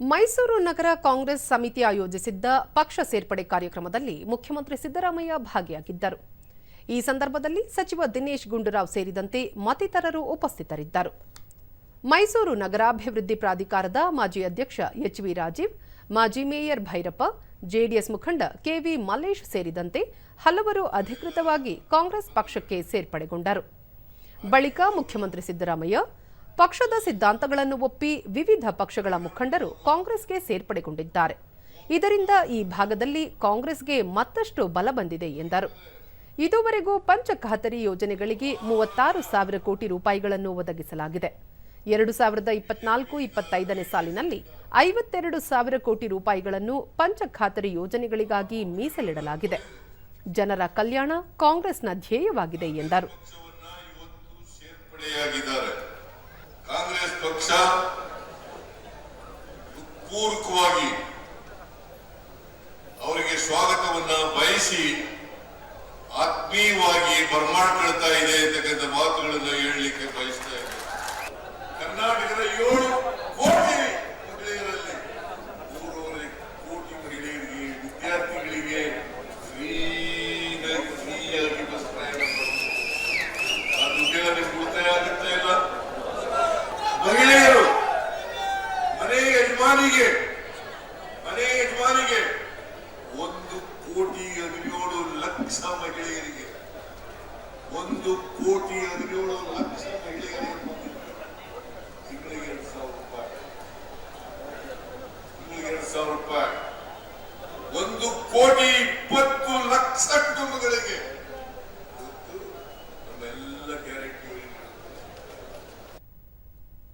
ಮೈಸೂರು ನಗರ ಕಾಂಗ್ರೆಸ್ ಸಮಿತಿ ಆಯೋಜಿಸಿದ್ದ ಪಕ್ಷ ಸೇರ್ಪಡೆ ಕಾರ್ಯಕ್ರಮದಲ್ಲಿ ಮುಖ್ಯಮಂತ್ರಿ ಸಿದ್ದರಾಮಯ್ಯ ಭಾಗಿಯಾಗಿದ್ದರು. ಈ ಸಂದರ್ಭದಲ್ಲಿ ಸಚಿವ ದಿನೇಶ್ ಗುಂಡೂರಾವ್ ಸೇರಿದಂತೆ ಮತ್ತಿತರರು ಉಪಸ್ಥಿತರಿದ್ದರು. ಮೈಸೂರು ನಗರಾಭಿವೃದ್ಧಿ ಪ್ರಾಧಿಕಾರದ ಮಾಜಿ ಅಧ್ಯಕ್ಷ ಎಚ್ ವಿ ರಾಜೀವ್, ಮಾಜಿ ಮೇಯರ್ ಭೈರಪ್ಪ, ಜೆಡಿಎಸ್ ಮುಖಂಡ ಕೆವಿ ಮಲ್ಲೇಶ್ ಸೇರಿದಂತೆ ಹಲವರು ಅಧಿಕೃತವಾಗಿ ಕಾಂಗ್ರೆಸ್ ಪಕ್ಷಕ್ಕೆ ಸೇರ್ಪಡೆಗೊಂಡರು. ಬಳಿಕ ಮುಖ್ಯಮಂತ್ರಿ ಸಿದ್ದರಾಮಯ್ಯ ಪಕ್ಷದ ಸಿದ್ಧಾಂತಗಳನ್ನು ಒಪ್ಪಿ ವಿವಿಧ ಪಕ್ಷಗಳ ಮುಖಂಡರು ಕಾಂಗ್ರೆಸ್ಗೆ ಸೇರ್ಪಡೆಗೊಂಡಿದ್ದಾರೆ. ಇದರಿಂದ ಈ ಭಾಗದಲ್ಲಿ ಕಾಂಗ್ರೆಸ್ಗೆ ಮತ್ತಷ್ಟು ಬಲ ಬಂದಿದೆ ಎಂದರು. ಇದುವರೆಗೂ ಪಂಚ ಖಾತರಿ ಯೋಜನೆಗಳಿಗೆ ಮೂವತ್ತಾರು ಸಾವಿರ ಕೋಟಿ ರೂಪಾಯಿಗಳನ್ನು ಒದಗಿಸಲಾಗಿದೆ. ಎರಡು ಸಾವಿರದ ಇಪ್ಪತ್ನಾಲ್ಕು ಇಪ್ಪತ್ತೈದನೇ ಸಾಲಿನಲ್ಲಿ ಐವತ್ತೆರಡು ಸಾವಿರ ಕೋಟಿ ರೂಪಾಯಿಗಳನ್ನು ಪಂಚ ಖಾತರಿ ಯೋಜನೆಗಳಿಗಾಗಿ ಮೀಸಲಿಡಲಾಗಿದೆ. ಜನರ ಕಲ್ಯಾಣ ಕಾಂಗ್ರೆಸ್ನ ಧ್ಯೇಯವಾಗಿದೆ ಎಂದರು ಸೇರ್ಪಡೆಯಾಗಿದ್ದಾರೆ ಕಾಂಗ್ರೆಸ್ ಪಕ್ಷ ಪೂರ್ವಕವಾಗಿ ಅವರಿಗೆ ಸ್ವಾಗತವನ್ನ ಬಯಸಿ ಆತ್ಮೀಯವಾಗಿ ಬರ್ಮಾಡ್ಕೊಳ್ತಾ ಇದೆ ಅಂತಕ್ಕಂಥ ಮಾತುಗಳನ್ನು ಹೇಳಲಿಕ್ಕೆ ಬಯಸ್ತಾ ಇದ್ದಾರೆ ಕರ್ನಾಟಕದ ಏಳು ಯಜಮಾನಿಗೆ ಮನೆ ಯಜಮಾನಿಗೆ ಒಂದು ಕೋಟಿ ಹದಿನೇಳು ಲಕ್ಷ ಮಹಿಳೆಯರಿಗೆ, ಒಂದು ಕೋಟಿ ಹದಿನೇಳು ಲಕ್ಷ ಮಹಿಳೆಯರಿಗೆ ಸಾವಿರ ರೂಪಾಯಿ. ಸಾವಿರ ರೂಪಾಯಿ. ಒಂದು ಕೋಟಿ ಇಪ್ಪತ್ತು ಲಕ್ಷ ಕುಟುಂಬಗಳಿಗೆ